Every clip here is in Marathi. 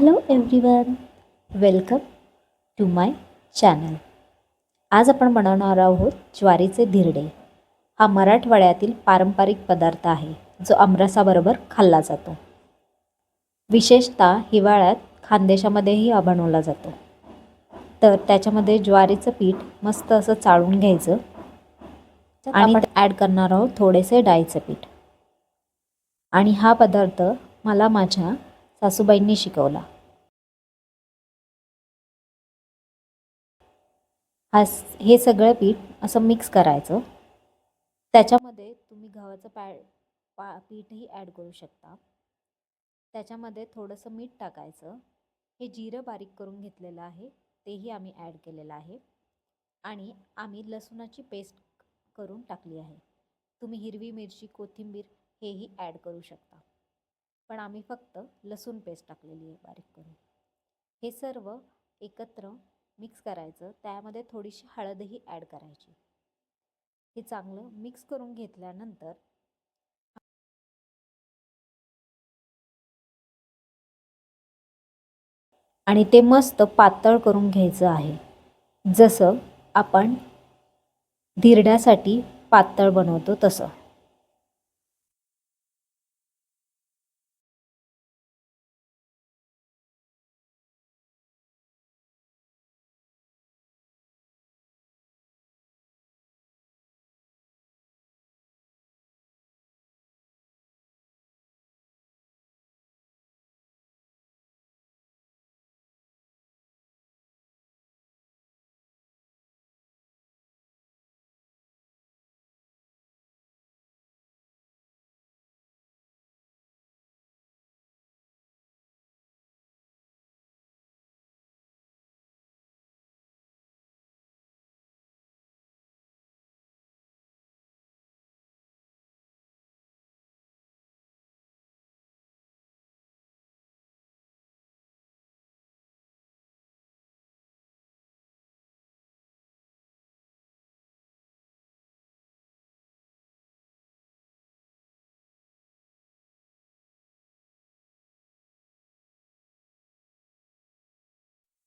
Hello everyone welcome to my channel आज आपण बनवणार आहोत ज्वारीचे धिरडे. हा मराठवाड्यातील पारंपरिक पदार्थ आहे जो आमरसाबरोबर खाल्ला जातो. विशेषतः हिवाळ्यात खानदेशामध्येही हा बनवला जातो. तर त्याच्यामध्ये ज्वारीचं पीठ मस्त असं चाळून घ्यायचं. आणि ॲड करणार आहोत थोडेसे डाळीचं पीठ. आणि हा पदार्थ मला माझ्या सासूबाईंनी शिकवला. हा हे सगळं पीठ असं मिक्स करायचं. त्याच्यामध्ये तुम्ही गव्हाचं पॅ पा पीठही ॲड करू शकता. त्याच्यामध्ये थोडंसं मीठ टाकायचं. हे जिरं बारीक करून घेतलेलं आहे. तेही आम्ही ॲड केलेलं आहे. आणि आम्ही लसूणाची पेस्ट करून टाकली आहे. तुम्ही हिरवी मिरची कोथिंबीर हेही ॲड करू शकता. पण आम्ही फक्त लसूण पेस्ट टाकलेली आहे बारीक करून. हे सर्व एकत्र मिक्स करायचं त्यामध्ये थोडीशी हळदही ॲड करायची. हे चांगलं मिक्स करून घेतल्यानंतर आणि ते मस्त पातळ करून घ्यायचं आहे. जसं आपण धिरड्यासाठी पातळ बनवतो तसं.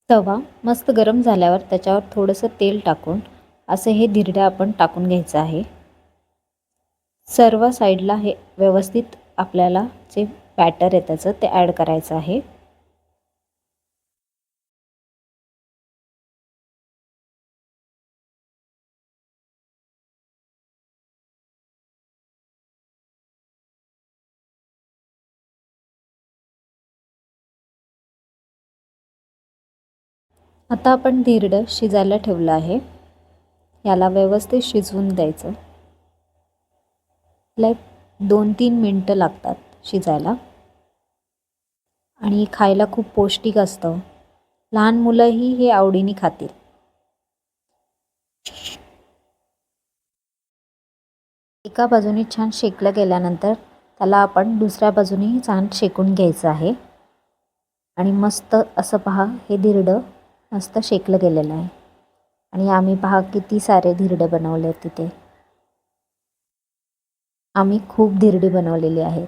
तवा मस्त गरम झाल्यावर त्याच्यावर थोडंसं तेल टाकून असे हे धिरड्या आपण टाकून घ्यायचं आहे. सर्व साईडला हे व्यवस्थित आपल्याला जे बॅटर आहे त्याचं ते ॲड करायचं आहे. आता आपण धिरडं शिजायला ठेवलं आहे. याला व्यवस्थित शिजवून द्यायचं. लाईक दोन तीन मिनटं लागतात शिजायला. आणि खायला खूप पौष्टिक असतं. लहान मुलंही हे आवडीने खातील. एका बाजूने छान शेकलं गेल्यानंतर त्याला आपण दुसऱ्या बाजूनेही छान शेकून घ्यायचं आहे. आणि मस्त असं पहा हे धिरडं मस्त शेकलं गेलेलं आहे. आणि आम्ही पहा किती सारे धिरडे बनवले आहेत तिथे. आम्ही खूप धिरडी बनवलेली आहेत.